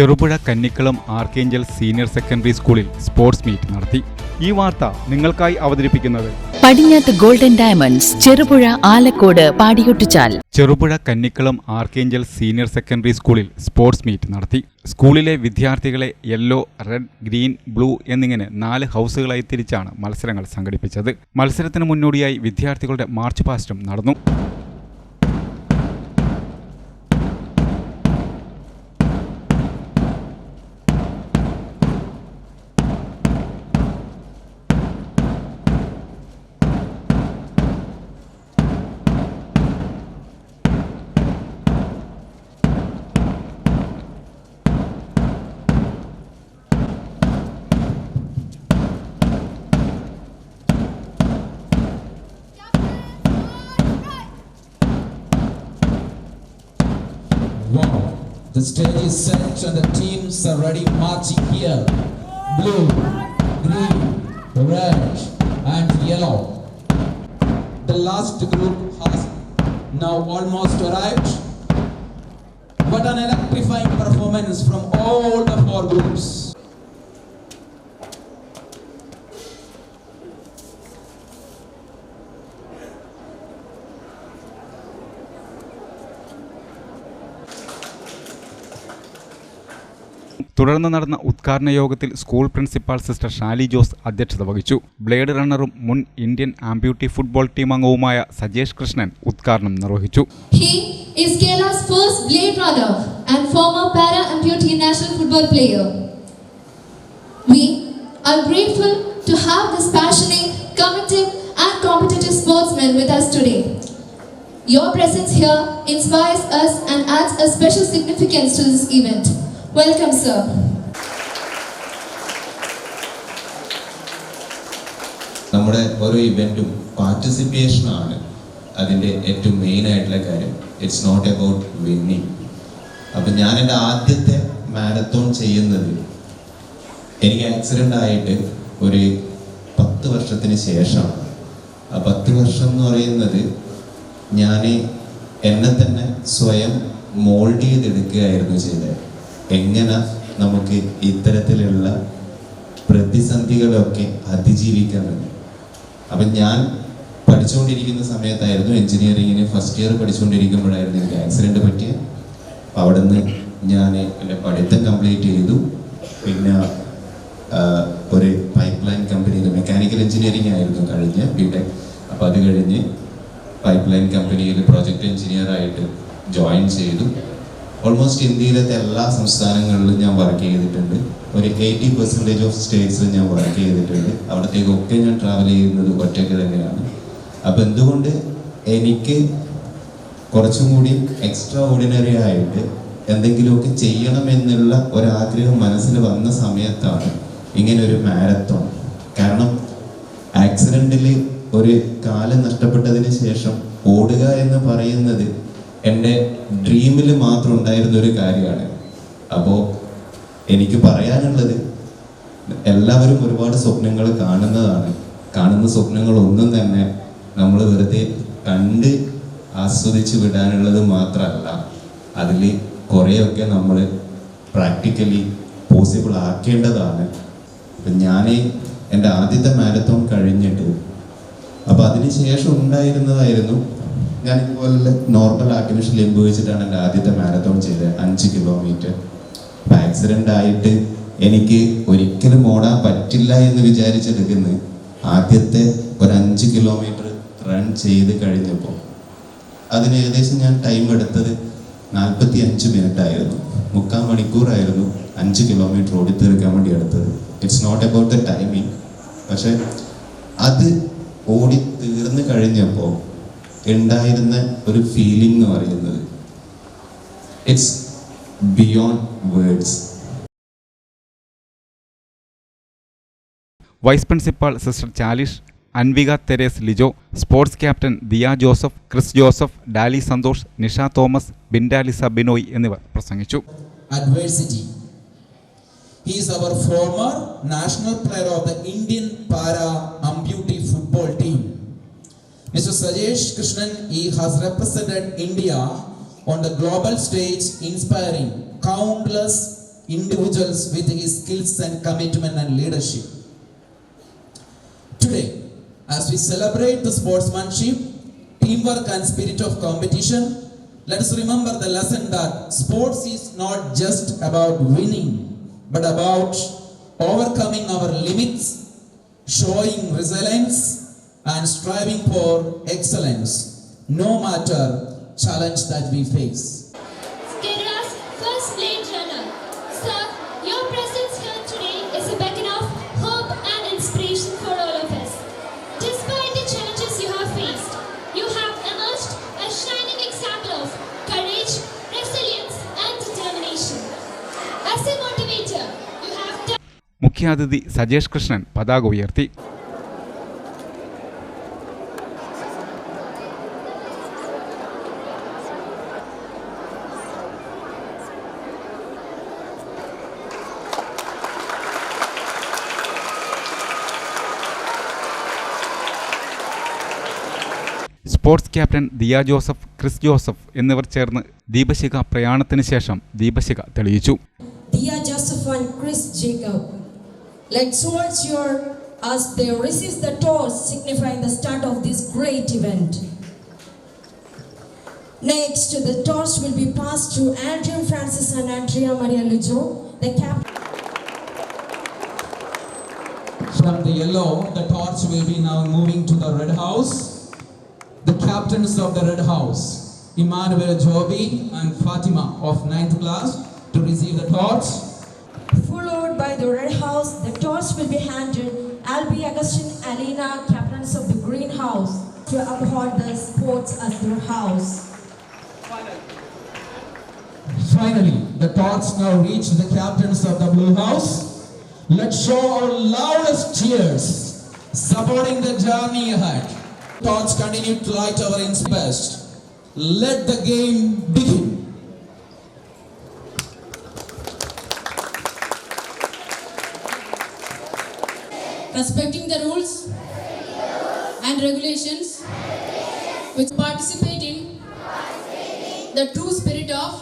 Cherupuzha Kannikkalam Archangel senior secondary സ്കൂളിൽ sports meet നടത്തി. ഈ വാർത്ത നിങ്ങൾക്കായി അവതരിപ്പിക്കുന്നത് പടിഞ്ഞാത്ത് golden diamonds Cherupuzha Alakode Padiyottuchal. Cherupuzha Kannikkalam Archangel senior secondary സ്കൂളിൽ സ്പോർട്സ് മീറ്റ് നടത്തി. സ്കൂളിലെ വിദ്യാർത്ഥികളെ യെല്ലോ റെഡ് ഗ്രീൻ ബ്ലൂ എന്നിങ്ങനെ നാല് ഹൗസുകളായി തിരിച്ചാണ് മത്സരങ്ങൾ സംഘടിപ്പിച്ചത്. മത്സരത്തിന് മുന്നോടിയായി വിദ്യാർത്ഥികളുടെ മാർച്ച് പാസ്റ്റും നടന്നു. The stage is set and the teams are ready marching here. Blue, green, red, and yellow. The last group has now almost arrived. What an electrifying performance from all the four groups. തുടർന്ന് നടന്ന ഉദ്ഘാടന യോഗത്തിൽ school principal sister Shali Jose അധ്യക്ഷത വഹിച്ചു. Blade റണ്ണറും മുൻ Indian amputee football team അംഗവുമായ സജേഷ് കൃഷ്ണൻ ഉദ്ഘാടനം നിർവഹിച്ചു. Your presence here inspires us and adds a special significance to this event. Welcome, sir. നമ്മുടെ ഓരോ ഇവന്റും പാർട്ടിസിപ്പേഷനാണ് അതിന്റെ ഏറ്റവും മെയിൻ ആയിട്ടുള്ള കാര്യം. ഇറ്റ്സ് നോട്ട് അബൌട്ട് വിന്നിങ് അപ്പം ഞാൻ എന്റെ ആദ്യത്തെ മാരത്തോൺ ചെയ്യുന്നത് എനിക്ക് ആക്സിഡന്റ് ആയിട്ട് ഒരു പത്ത് വർഷത്തിന് ശേഷമാണ്. ആ പത്ത് വർഷം എന്ന് പറയുന്നത് ഞാൻ എന്നെ തന്നെ സ്വയം മോൾഡ് ചെയ്തെടുക്കുകയായിരുന്നു ചെയ്തത്. എങ്ങനെ നമുക്ക് ഇത്തരത്തിലുള്ള പ്രതിസന്ധികളൊക്കെ അതിജീവിക്കാൻ പറ്റും? അപ്പം ഞാൻ പഠിച്ചുകൊണ്ടിരിക്കുന്ന സമയത്തായിരുന്നു എഞ്ചിനീയറിങ്ങിന് ഫസ്റ്റ് ഇയർ പഠിച്ചുകൊണ്ടിരിക്കുമ്പോഴായിരുന്നു എനിക്ക് ആക്സിഡന്റ് പറ്റിയ അവിടെ നിന്ന് ഞാൻ എന്റെ പഠിത്തം കംപ്ലീറ്റ് ചെയ്തു. പിന്നെ ഒരു പൈപ്പ് ലൈൻ കമ്പനിയിൽ മെക്കാനിക്കൽ എഞ്ചിനീയറിംഗ് ആയിരുന്നു കഴിഞ്ഞ് ബിടെക് അപ്പോൾ അത് കഴിഞ്ഞ് പൈപ്പ് ലൈൻ കമ്പനിയിൽ പ്രോജക്റ്റ് എഞ്ചിനീയർ ആയിട്ട് ജോയിൻ ചെയ്തു. ഓൾമോസ്റ്റ് ഇന്ത്യയിലത്തെ എല്ലാ സംസ്ഥാനങ്ങളിലും ഞാൻ വർക്ക് ചെയ്തിട്ടുണ്ട്. ഒരു എയ്റ്റി പെർസെന്റേജ് ഓഫ് സ്റ്റേറ്റ്സിൽ ഞാൻ വർക്ക് ചെയ്തിട്ടുണ്ട്. അവിടത്തേക്കൊക്കെ ഞാൻ ട്രാവൽ ചെയ്യുന്നത് ഒറ്റയ്ക്ക് തന്നെയാണ്. അപ്പം എന്തുകൊണ്ട് എനിക്ക് കുറച്ചും കൂടി എക്സ്ട്രാ ഓർഡിനറി ആയിട്ട് എന്തെങ്കിലുമൊക്കെ ചെയ്യണമെന്നുള്ള ഒരാഗ്രഹം മനസ്സിൽ വന്ന സമയത്താണ് ഇങ്ങനെ ഒരു മാരത്തോൺ കാരണം ആക്സിഡന്റിൽ ഒരു കാലം നഷ്ടപ്പെട്ടതിന് ശേഷം ഓടുക എന്ന് പറയുന്നത് എന്റെ ഡ്രീമിൽ മാത്രം ഉണ്ടായിരുന്ന ഒരു കാര്യമാണ്. അപ്പോൾ എനിക്ക് പറയാനുള്ളത് എല്ലാവരും ഒരുപാട് സ്വപ്നങ്ങൾ കാണുന്നതാണ്. കാണുന്ന സ്വപ്നങ്ങളൊന്നും തന്നെ നമ്മൾ വെറുതെ കണ്ട് ആസ്വദിച്ച് വിടാനുള്ളത് മാത്രമല്ല. അതിൽ കുറേയൊക്കെ നമ്മൾ പ്രാക്ടിക്കലി പോസിബിൾ ആക്കേണ്ടതാണ്. അപ്പം ഞാൻ എന്റെ ആദ്യത്തെ മാരത്തോൺ കഴിഞ്ഞിട്ട് അപ്പോൾ അതിന് ശേഷം ഉണ്ടായിരുന്നതായിരുന്നു ഞാൻ ഇതുപോലെ നോർമൽ ആർട്ടിഫിഷ്യൽ ലിംബ് വെച്ചിട്ടാണ് എന്റെ ആദ്യത്തെ മാരത്തോൺ ചെയ്തത്. അഞ്ച് കിലോമീറ്റർ. അപ്പം ആക്സിഡന്റ് ആയിട്ട് എനിക്ക് ഒരിക്കലും ഓടാൻ പറ്റില്ല എന്ന് വിചാരിച്ചെടുക്കുന്ന. ആദ്യത്തെ ഒരു അഞ്ച് കിലോമീറ്റർ റൺ ചെയ്ത് കഴിഞ്ഞപ്പോൾ. അതിന് ഏകദേശം ഞാൻ ടൈം എടുത്തത് നാൽപ്പത്തി അഞ്ച് മിനിറ്റ് ആയിരുന്നു. മുക്കാൽ മണിക്കൂറായിരുന്നു അഞ്ച് കിലോമീറ്റർ ഓടി തീർക്കാൻ വേണ്ടി എടുത്തത്. It's not about the timing പക്ഷെ അത് ഓടി തീർന്നു കഴിഞ്ഞപ്പോൾ ഉണ്ടായിരുന്ന ഒരു ഫീലിംഗ് എന്ന് പറയുന്നത്. It's beyond words vice principal sister Chalish Anvika Therese Lijo sports captain Diya Joseph Chris Joseph Dali Santhosh Nisha Thomas Bindalisa Binoy എന്നിവർ പ്രസംഗിച്ചു. Adversity He is our former national player of the Indian para amputee football team. Mr. Sajesh Krishnan has represented India on the global stage, inspiring countless individuals with his skills and commitment and leadership. Today, as we celebrate the sportsmanship, teamwork, and spirit of competition, let us remember the lesson that sports is not just about winning, but about overcoming our limits, showing resilience, and striving for excellence, no matter challenge that we face. Kerala's first blade runner. Sir, your presence here today is a beacon of hope and inspiration for all of us. Despite the challenges you have faced, you have emerged a shining example of courage, resilience, and determination. As a motivator, you have done. മുഖ്യാതിഥി സജേഷ് കൃഷ്ണൻ പതാക ഉയർത്തി sports captain Diya Joseph Chris Joseph എന്നിവർ ചേർന്ന് ദീപശിഖ പ്രയാണത്തിന് ശേഷം ദീപശിഖ തെളിയിച്ചു Dia Joseph and Chris Jacob. Let swords your as they receive the toss, signifying the start of this great event. Next, the toss will be passed to Andrew Francis and Andrea Maria Lujo, the captain. From the yellow, the torch will be now moving to the red house. Captains of the red house, Emmanuel Joby and Fatima of 9th class, to receive the torch. Followed by the red house, the torch will be handed Albi Augustine Alina, captains of the green house, to uphold the sports as their house. Finally, the torch now reached the captains of the blue house. Let's show our loudest cheers supporting the journey ahead. Torch continue to light our best. Let the game begin. respecting the rules and regulations which participate in the true spirit of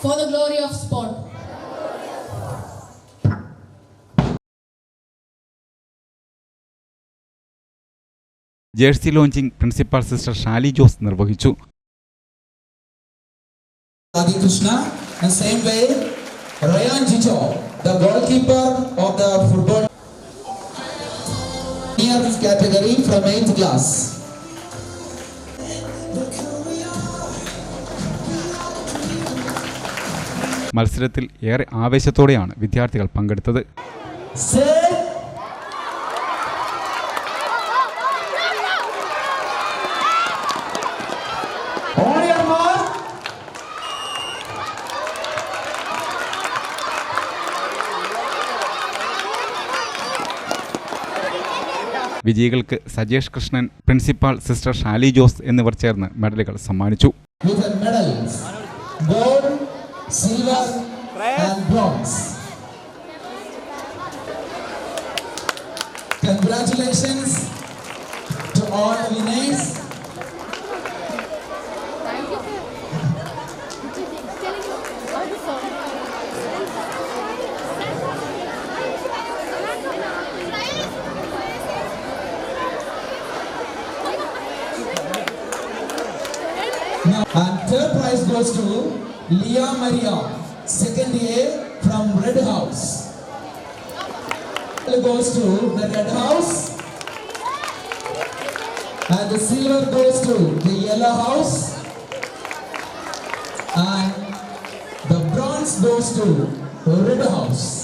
for the glory of sport jersey launching principal sister Shali Jose നിർവഹിച്ചു Adi Krishna, and same way, Rayan Jijo, the goalkeeper of the football near category from 8th class. മത്സരത്തിൽ ഏറെ ആവേശത്തോടെയാണ് വിദ്യാർത്ഥികൾ പങ്കെടുത്തത് വിജയികൾക്ക് Sajesh Krishnan principal sister Shali Jose എന്നിവർ ചേർന്ന് മെഡലുകൾ സമ്മാനിച്ചു Congratulations to all the winners. And third prize goes to Leah Maria, second A from Red House. Goes to the Red House. And the silver goes to the Yellow House. And the bronze goes to Red House.